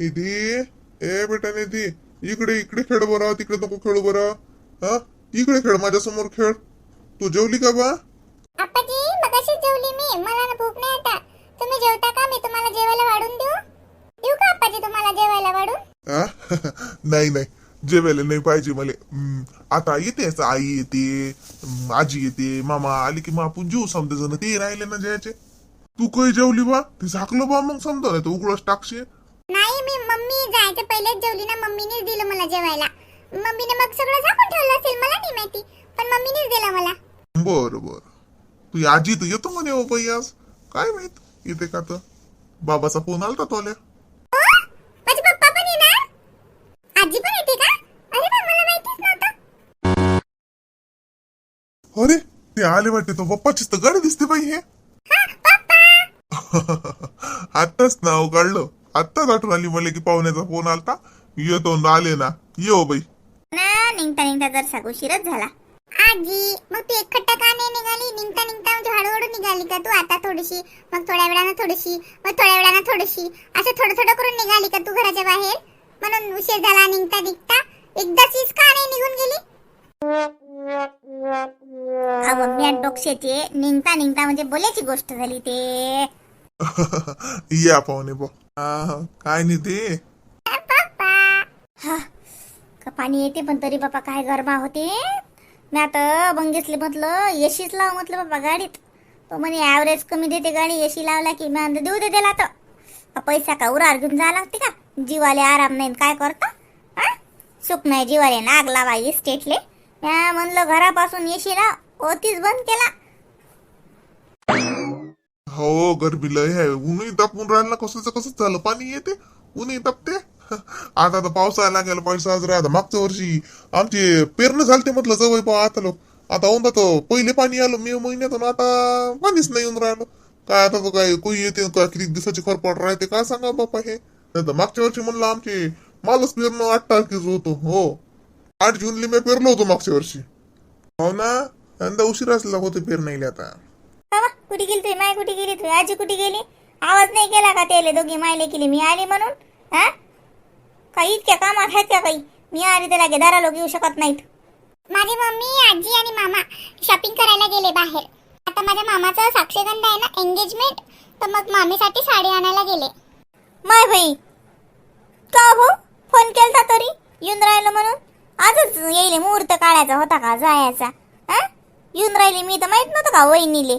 निधी. ए बेटा निधी. इकडे इकडे खेळ बरं तिकडे नको खेळू बरं. हा? इकडे खेळ माझ्यासमोर खेळ. तू जेवली का बा? आप्पाजी मगाशीच जेवली मी. मला ना भूक नाही आता. तुम्ही जेवता का? मी तुम्हाला जेवायला वाढून देऊ? देऊ का आप्पाजी तुम्हाला जेवायला वाढून? हा? नाही नाही. जेवायला नाही पाहिजे मला. हम्म, आता येतेच आई येते हम्म, आजी येते मामा आली की मग आपण जेऊ समजा जण. ते राहिले ना जेवायचे तू काही जेवली बा? ते झाकलं बा मग समजा नाही तर उघडच टाकशे नाही मी मम्मी जायचं पहिलेच जेवली ना मम्मीनेच दिलं मला जेवायला. मम्मीने मग सगळं झाकून ठेवलं असेल मला नाही माहिती पण मम्मीनेच दिलं मला. बर बर. तू आजी तर येतो म्हणे हो बाई आज. काय माहीत येते का तर बाबाचा फोन आलता तोल्या ओ, माझे पप्पा पण येणार? आजी पण येते का? अरे मला माहितीच नव्हतं. अरे ते आले वाटते तो पप्पाचीच तर गाडी दिसते बाई हे. हा पप्पा. आत्ताच नाव काढलं. आत्ताच आठवण आली मला की पाहुण्याचा फोन आलता. येतो ना आले ना. ये हो बाई. ना निघता निघता जर उशीरच झाला. आजी मग तू एकखट्टा का नाही निघाली? निघता निघता म्हणजे हळूहळू निघाली का तू आता थोडीशी? मग थोड्या वेळानं थोडीशी मग थोड्या वेळानं थोडीशी. असं थोडं थोडं करून निघाली का तू घराच्या बाहेर? म्हणून उशीर झाला निघता निघता. एकदाचीच का नाही निघून गेली? अहो आणि डोक्षेचे निघता निघता म्हणजे बोलायची गोष्ट झाली ते. या पाहुणे बा। हा, काय नाही ते हा का पाणी येते पण तरी बापा काय गरबा होते? मी आता बंगेसले म्हटलं येशीच लाव म्हटलं बाबा गाडीत. तो म्हणे ॲव्हरेज कमी देते गाडी येशी लावला की मी म्हणते देऊ दे त्याला तर पैसा का उरार घेऊन जा लागते का? जीवाले आराम नाही न काय करता? हा सुख नाही जीवाले नाग लावा इस्टेटले म्या म्हणलं घरापासून येशी लाव ओतीच बंद केला. हो गरमी लय आहे. ऊनही तापून राहिलं ना कसंच कसंच झालं? पाणी येते? ऊनही तापते? आता तर पावसाळा लागेल पावसाळा आता मागच्या वर्षी आमचे पेरणं झालते म्हटलं जवळ पाव आता लोक. आता औंदा तो पहिले पाणी आलं मे महिन्यातून आता पाणीच नाही येऊन राहिलं. काय आता तो काय कोई येते का किती दिवसाची खरपड राहते? काय सांगा बापा हे? नाही तर मागच्या वर्षी म्हणलं आमचे मालच पेरणं आठ तारखेचं होतो. हो. आठ जूनला मी पेरलो होतो मागच्या वर्षी. हो ना? यंदा उशीर असला होते पेरणं आता. कुठे गेली तुम्ही माय कुठे गेली तुम्ही आजी कुठे गेली? आवाज नाही केला का त्याले दोघी मायले केली मी आली म्हणून हा? काही इतक्या कामात आहेत का काही? मी आली तर लागे दारा लोक येऊ शकत नाहीत. माझी मम्मी आजी आणि मामा शॉपिंग करायला गेले बाहेर. आता माझ्या मामाचं साक्षगंध आहे ना एंगेजमेंट तर मग मामीसाठी साडी आणायला गेले. माय भाई का हो? फोन केलता तरी? येऊन राहिलं म्हणून? आजच येईल मुहूर्त काढायचा होता का? जायचा हा? येऊन राहिली मी तर माहीत नव्हतं का वहिनीले?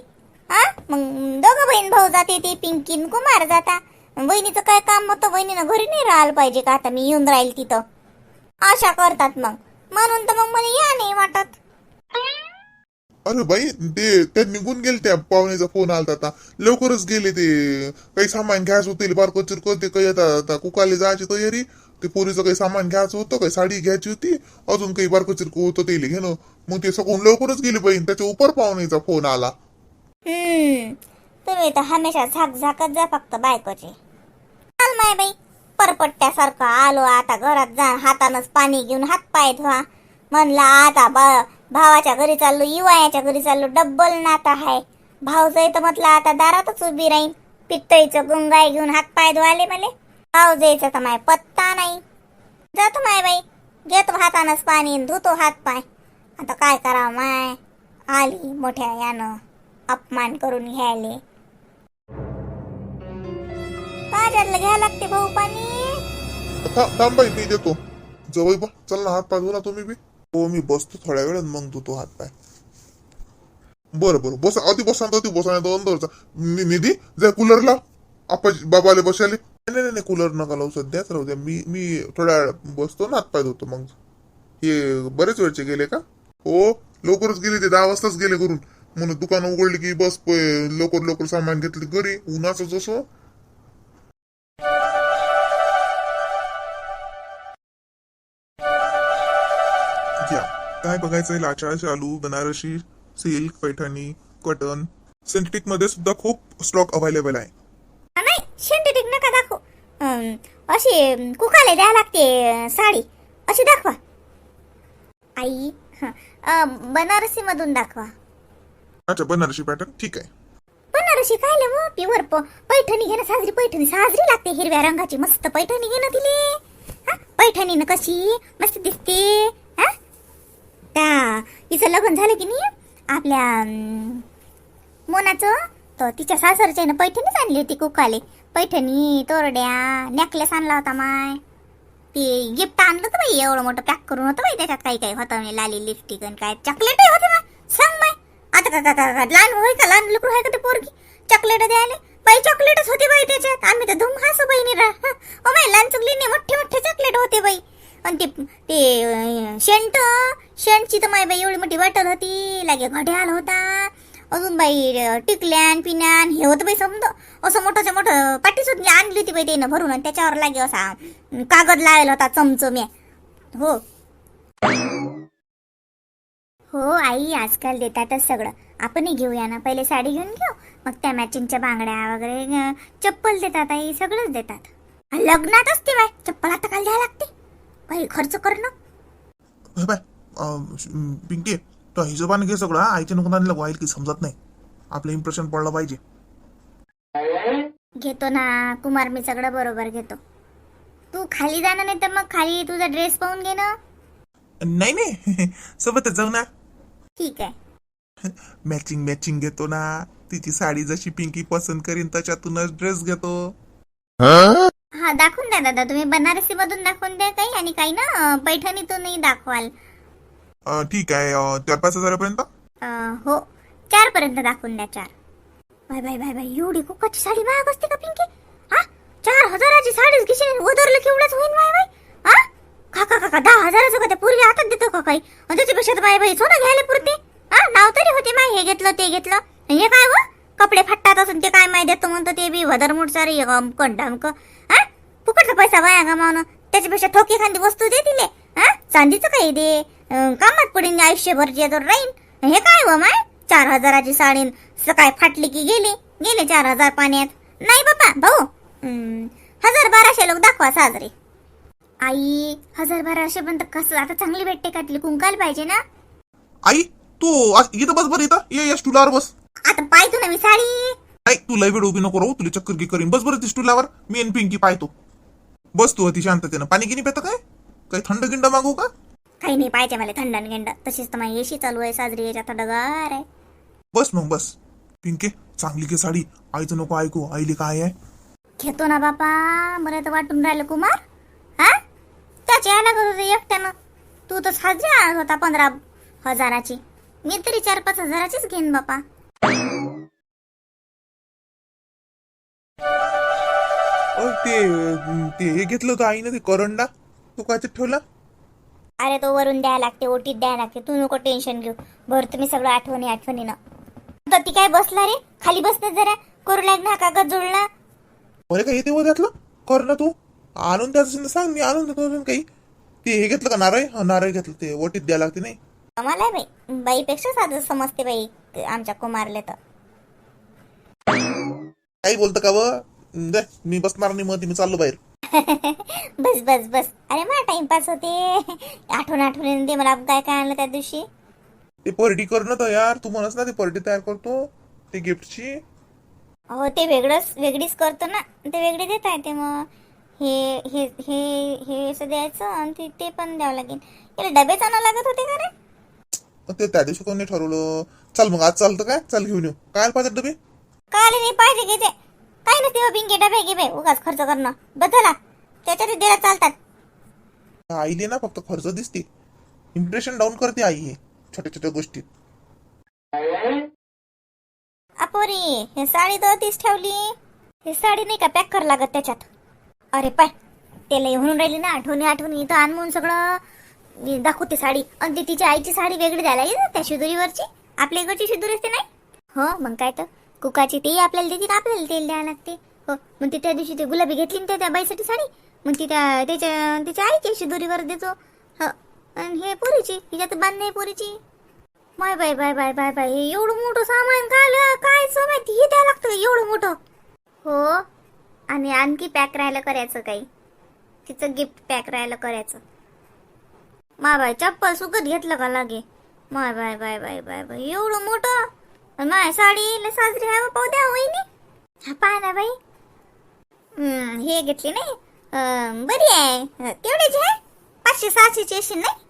मग दोघं बहीण भाऊ जाते ते पिंकीन कुमार जाता. बहिणीचं काय काम होतं? बहिणीनं घरी नाही राहायला पाहिजे का? आता मी येऊन राहील तिथं. आशा करतात मग. म्हणून तर मग मला या नाही वाटत. अरे बाई ते त्या निघून गेले त्या पाहुण्याचा फोन आला आता. लवकरच गेले ते. काही सामान घ्यायचं होते बारको चिरको ते काही येतात आता कुकाले जायची तयारी. ते पोरीचं काही सामान घ्यायचं होतं काही साडी घ्यायची होती. अजून काही बारको चिरको होतं ते घेणं. मग ते सगळं लवकरच गेले बाई त्याच्या उपर पाहुण्याचा फोन आला. हम्म. तुम्ही तर हमेशा झाक झाकत जा फक्त बायकोचे. चाल माय बाई परपट्ट्यासारखं आलो आता घरात जा हातानच पाणी घेऊन हात पाय धुवा. म्हणला आता बा भावाच्या घरी चाललो युवायाच्या घरी चाललो डब्बल नाता आहे. भाऊ जायचं म्हटलं आता दारातच उभी राहीन. पित्तईचं गुंगाई घेऊन हात पाय धुवाले मले. भाऊ तर माय पत्ता नाही. जातो माय बाई घेतो हातानच पाणी धुतो हात पाय. आता काय करावं माय? आली मोठ्या यानं. अपमान करून घ्यायले. बाजारला घ्या लागते भाऊ पाणी. था- थांब बाई मी देतो. जवळ बा चल ना हात पाय ना तुम्ही बी. हो मी बसतो थोड्या वेळात मग धुतो हात पाय. बरं बरं बस अति बसा अति बसा नाही दोन नि- निधी जा कूलर लाव. आपा बाबाले बसाले नाही नाही नाही कूलर नका लावू सध्याच राहू द्या. मी मी थोड्या वेळ बसतो ना हात पाय धुतो मग. हे बरेच वेळचे गेले का? हो लवकरच गेले ते दहा वाजताच गेले करून म्हणून दुकान उघडली की बस प- लवकर लवकर सामान घेतले घरी उन्हाचं जसं. घ्या काय बघायचंय? लाचा शालू बनारसी सिल्क पैठणी कॉटन. सिंथेटिकमध्ये सुद्धा खूप स्टॉक अवेलेबल आहे. नाही सिंथेटिक नका दाखव. अं, अशी कुकाले द्या लागते साडी. अशी दाखवा. आई बनारसी मधून दाखवा. अच्छा बनारसी पॅटर्न ठीक आहे. शिकायला मग प्युअर प पैठणी घेणं साजरी पैठणी साजरी लागते हिरव्या रंगाची मस्त पैठणी घेणं तिले. हा पैठणीनं कशी मस्त दिसते. हा? त्या हिचं लग्न झालं की नाही? आपल्या अं, मोनाचं तर तिच्या सासरच्यानं पैठणीच आणली होती कुकाले. पैठणी तोरड्या नेकलेस आणला होता माय. ते गिफ्ट आणलं होतं बाई एवढं मोठं पॅक करून होतं बाई त्याच्यात. काही काही होतं म्हणे लाली लिपस्टिक आणि काय चॉकलेट होते ना सांग माय आता का, का, का, का लहान होय का? लहान लेकरू आहे का ते पोरगी? चॉकलेट द्यायले? बाई चॉकलेटच होते बाई त्याच्यात. आम्ही तर धूम हसू बाई रा ओ बाई लहान चुकलीने मोठे मोठे चॉकलेट होते बाई. आणि ते ते शेंट शेंटची तर माय बाई एवढी मोठी बॉटल होती. लागे घड्याळ होता. अजून बाई टिकल्यान पिण्यान हे होतं बाई समजा. असं मोठं मोठं पाटी सुद्धा आणली होती बाई त्यानं भरून. आणि त्याच्यावर लागे असा कागद लावेल होता चमचम्या हो. हो आई आजकाल देतातच सगळं. आपणही घेऊया ना. पहिले साडी घेऊन घेऊ मग त्या मॅचिंगच्या बांगड्या वगैरे चप्पल देतात आई सगळंच देतात. लग्नात असते बाय चप्पल आता काल द्यायला लागते. काही खर्च करणं बाय अं, पिंकी तो हिशोबाने घे सगळं. आईच्या नको आणलं वाईल की समजत नाही. आपलं इम्प्रेशन पडलं पाहिजे. घेतो ना कुमार मी सगळं बरोबर घेतो. तू खाली जाणं नाही तर मग खाली तुझा ड्रेस पाहून घे ना. नाही नाही. सोबतच जाऊ ना. ठीक आहे. मॅचिंग मॅचिंग घेतो ना. तिची साडी जशी पिंकी पसंत करीन त्याच्यातूनच ड्रेस घेतो. हा दाखवून द्या दादा. तुम्ही बनारसी मधून दाखवून द्या काही आणि काही ना अं, पैठणीतूनही दाखवाल. अं, ठीक आहे. अं, चार पाच हजारापर्यंत? अं, हो. चार पर्यंत दाखवून द्या चार. बाय बाय बाय बाय. एवढी कुकाची साडी महाग असते का पिंकी? हा? चार हजाराची साडीच घेशील उधरलं केवढंच होईल बाय बाय. काका काका दहा हजाराचं का त्या पूर्वी आता देतो का काही? त्याच्यापेक्षा तर बाय बाई सोनं घ्यायला पुरते. हा नाव तरी होते माय हे घेतलं ते घेतलं. हे काय हो? कपडे फाटतात असून ते काय माय देतो म्हणतो ते बी वदरमुड सारे डमक हा? फुकटचा पैसा वाया गमावणं. त्याच्यापेक्षा ठोकी खांदी वस्तू दे दिले हा? चांदीचं काही दे. कामात पडीन आयुष्यभर जे तर राहीन हे काय हो माय? चार हजाराची साडी सकाळी फाटली की गेली? गेले चार हजार पाण्यात. नाही बाबा भाऊ. हम्म, हजार बाराशे लोक दाखवा साजरे. आई हजार बाराशे पण कसं आता चांगली भेटते का तिला कुंकाल पाहिजे ना? आई तू आज इथं बस बरं इथं. ये या स्टूलावर बस. आता पाहतो ना मी साडी. नाही तू लय वेळ उभी नको राहू तुला चक्कर की करीन बस बरं ती स्टूलावर मी आणि पिंकी पाहतो. बस तू अति शांततेनं. पाणी गिनी पेतं काय? काही थंड गिंड मागू का? काही नाही पाहिजे मला थंड आणि गेंड. तशीच तर माझी एशी चालू आहे साजरी याच्यात थंडगार आहे. बस मग बस. पिंके चांगली घे साडी. आईचं नको ऐकू आईले काय आहे? घेतो ना बापा. मला तर वाटून राहिलं कुमार. त्याची यायला करत होते एकट्यानं? तू तर आणत होता पंधरा हजाराची. मी तरी चार पाच हजाराचीच घेईन बापा. ते ते हे घेतलं होतं आईनं ते करंडा. तो काय ठेवला? अरे तो वरून द्यायला लागते ओटीत द्यायला लागते. तू नको टेन्शन घेऊ. भर तुम्ही सगळं आठवणी आठवणीनं. तर ती काय बसला रे? खाली बसते जरा. करू लाग ना कागद जुळला अरे काय येते त्यातलं कर ना तू. आणून द्यायचं सांग मी आणून देतो अजून काही. ते हे घेतलं का नारळ? हा नारळ घेतलं ते. ओटीत द्यायला लागते नाही. मला आहे बाई. बाईपेक्षा साधं समजते बाई ते आमच्या कुमारले तर. काही बोलतं का व? दे, मी बसणार नाही मग मी चाललो बाहेर. बस बस बस. अरे मला टाइमपास होते. आठवण आठवणीने दे मला काय काय आणलं त्या दिवशी. ते पर्टी कर ना तर यार तू म्हणस ना ते पर्टी तयार करतो ते गिफ्टची. हो ते वेगळंच वेगळीच करतो ना ते वेगळे देता येते मग. हे हे हे हे असं द्यायचं आणि ते पण द्यावं लागेल. याला डबेच आणावं लागत होते का रे? ते त्या दिवशी कोणी ठरवलं. चल मग आज चालतं काय? चल घेऊन येऊ. काय पाहिजे डबे? काय नाही पाहिजे घे ते. काय नसते बा पिंके डबे घे बे उगाच खर्च करणं. बदला त्याच्यात दिला चालतात. आईले ना फक्त खर्च दिसते इम्प्रेशन डाऊन करते आई हे. छोट्या छोट्या गोष्टीत. अपोरी हे साडी तर तीच ठेवली. हे साडी नाही का पॅक कर लागत त्याच्यात? अरे पाय त्याला म्हणून राहिली ना आठवणी आठवणी इथं आणून सगळं. दाखवते साडी. आणि ती तिच्या आईची साडी वेगळी द्यायला येईल त्या शिदुरीवरची? आपल्या इकडची शिदुरी असते नाही? हो मग काय तर. कुकाची तेही आपल्याला देते आपल्याला तेल द्यायला लागते. हो मग ती त्या दिवशी ते गुलाबी घेतली ना त्या- बाईसाठी साडी मग ती त्या त्याच्या त्याच्या आईची शिदुरीवर देतो. हो आणि हे पोरीची हिच्यात बांधणे पोरीची. बाय बाय बाय बाय बाय बाय हे एवढं मोठं सामान काय काय माहिती? हे द्यायला लागतं एवढं मोठं? हो आणि आणखी पॅक राहायला करायचं काही. तिचं गिफ्ट पॅक राहायला करायचं. माय बाय चप्पल सुगत घेतलं का लागे? माय बाय बाय बाय बाय बाय एवढं मोठं? माय साडी लय साजरी आहे पाहू द्या वहिनी. हा ना बाई. हम्म, हे घेतली नाही. बरी आहे. तेवढेच आहे. पाचशे सहाशेची अशी नाही.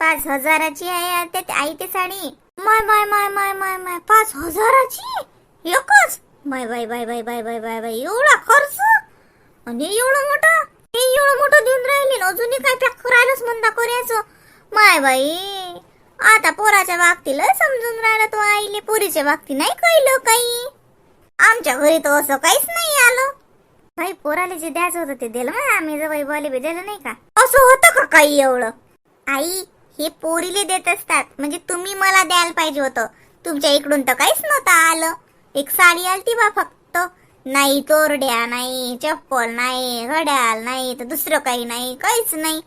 पाच हजाराची आहे त्यात आई ते साडी. माय माय माय माय माय माय पाच हजाराची? एकच? बाय बाय बाय बाय बाय बाय बाय बाय. एवढा खर्च? आणि एवढं मोठं? हे एवढं मोठं देऊन राहिले ना अजूनही काय पॅक करायलाच म्हणता करायचं माय बाई आता पोराच्या बाबतीला समजून राहिला तो आईले. पोरीच्या बाबती नाही कळलं काही. आमच्या घरी तर असं काहीच नाही आलं. बाई पोराला जे द्यायचं होतं ते दिलं ना आम्ही जर बॉले बी दिलं नाही का? असं होतं का काही एवढं? आई हे पोरीले देत असतात. म्हणजे तुम्ही मला द्यायला पाहिजे होतं. तुमच्या इकडून तर काहीच नव्हतं आलं. एक साडी आलती बा फक्त नाही तोरड्या नाही चप्पल नाही घड्याळ नाही तर दुसरं काही नाही काहीच नाही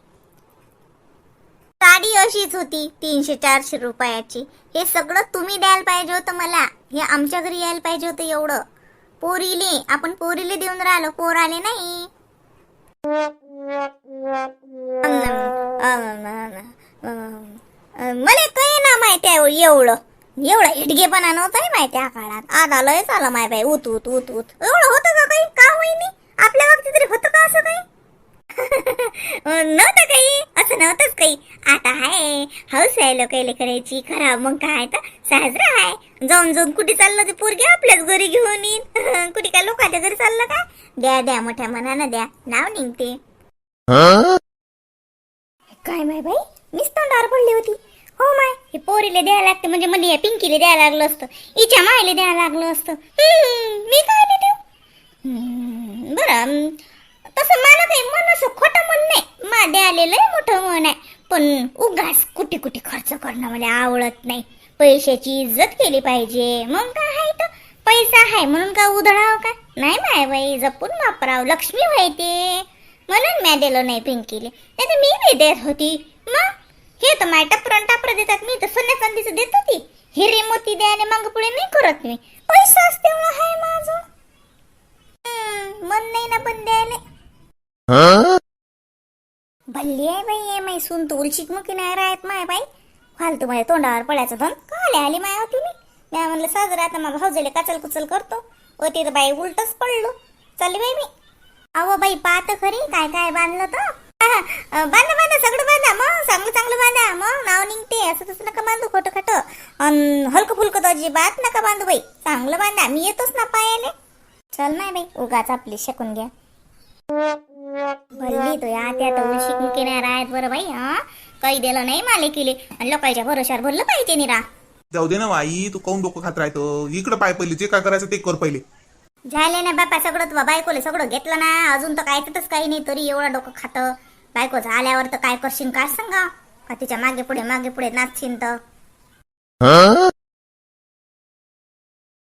साडी अशीच होती तीनशे चारशे रुपयाची हे सगळं तुम्ही द्यायला पाहिजे होतं मला हे आमच्या घरी यायला पाहिजे होतं एवढं पोरीले आपण पोरीले देऊन राहिलो पोराले नाही मला काही ना माहिती एवढं एवढं हिटगेपणा नव्हतं माहिती या काळात. आता लय झालं माय बाई उत उत उत उत. एवढं होतं का काही? का होईनी आपल्या बाबतीत तरी होतं का असं काही? नव्हतं काही. असं नव्हतंच काही. आता आहे हौस आहे लोकायला करायची. खराब मग काय तर साजरा आहे जाऊन जाऊन कुठे चाललं ते पोरगे? आपल्याच घरी घेऊन येईन. कुठे काय लोकांच्या घरी चाललं का? द्या द्या मोठ्या मनानं द्या. नाव निघते. काय माय बाई? मीच तोंडावर पडली होती. हो माय हे पोरीले द्यायला लागते म्हणजे मध्ये या पिंकीले द्यायला लागलं असतं. हिच्या मायले द्यायला लागलं असतं. मी काय नाही देऊ? हम्म, बरं. अं, तसं मला काही मन असं खोटं मन नाही. मा द्यालेलं लय मोठं मन आहे. पण उगाच कुठे कुठे खर्च करणं मला आवडत नाही. पैशाची इज्जत केली पाहिजे. मग काय आहे तर पैसा आहे म्हणून का उधळाव का नाही माय बाई जपून वापराव. लक्ष्मी व्हायते. म्हणून म्या दिलं नाही पिंकीले. नाही तर मी बी देत होती. मग? हे तर माय टपरन टापर देतात. मी तर सोन्या चांदीचं देत होती. हिरे मोती द्यायला मग पुढे नाही करत मी पैसा तेवढा हाय माझं. मन नाही ना पण द्यायला. भल्ली आहे बाई ये माई सून तू उलशीक मुकी नाही राहत माय बाई. फालतू माझ्या तोंडावर पडायचं धन. काले आली माय होती मी. मी म्हणलं साजरा आता मग भाऊजाले काचल कुचल करतो. व ते तर बाई उलटच पडलो. चालली बाई मी. अहो बाई पाहत खरी. काय काय बांधलं तर? बांधा बांधा सगळं बांधा मग चांगलं चांगलं बांधा. मग नाव निघते असं तसं नका बांधू खोटं खाटं. अन हलकं फुलकं तर अजिबात नका बांधू बाई. चांगलं बांधा मी येतोच ना पायाले. चल नाही बाई उगाच आपली शकून घ्या. भरली तो या त्या तर मुकी नाही राहत बरं बाई हा? काही दिलं नाही माले केले आणि लोकांच्या भरोशावर भरलं पाहिजे निरा जाऊ दे ना बाई तू काऊन डोकं खात राहतो? इकडं पाय पहिले जे काय करायचं ते कर पहिले. झाले ना बापा सगळं बायकोले सगळं घेतलं ना. अजून तर काय तिथंच काही नाही तरी एवढं डोकं खातं. बायकोच आल्यावर तर काय करशील? काय सांगा? का तिच्यामागे पुढे मागे पुढे नाचशील तर?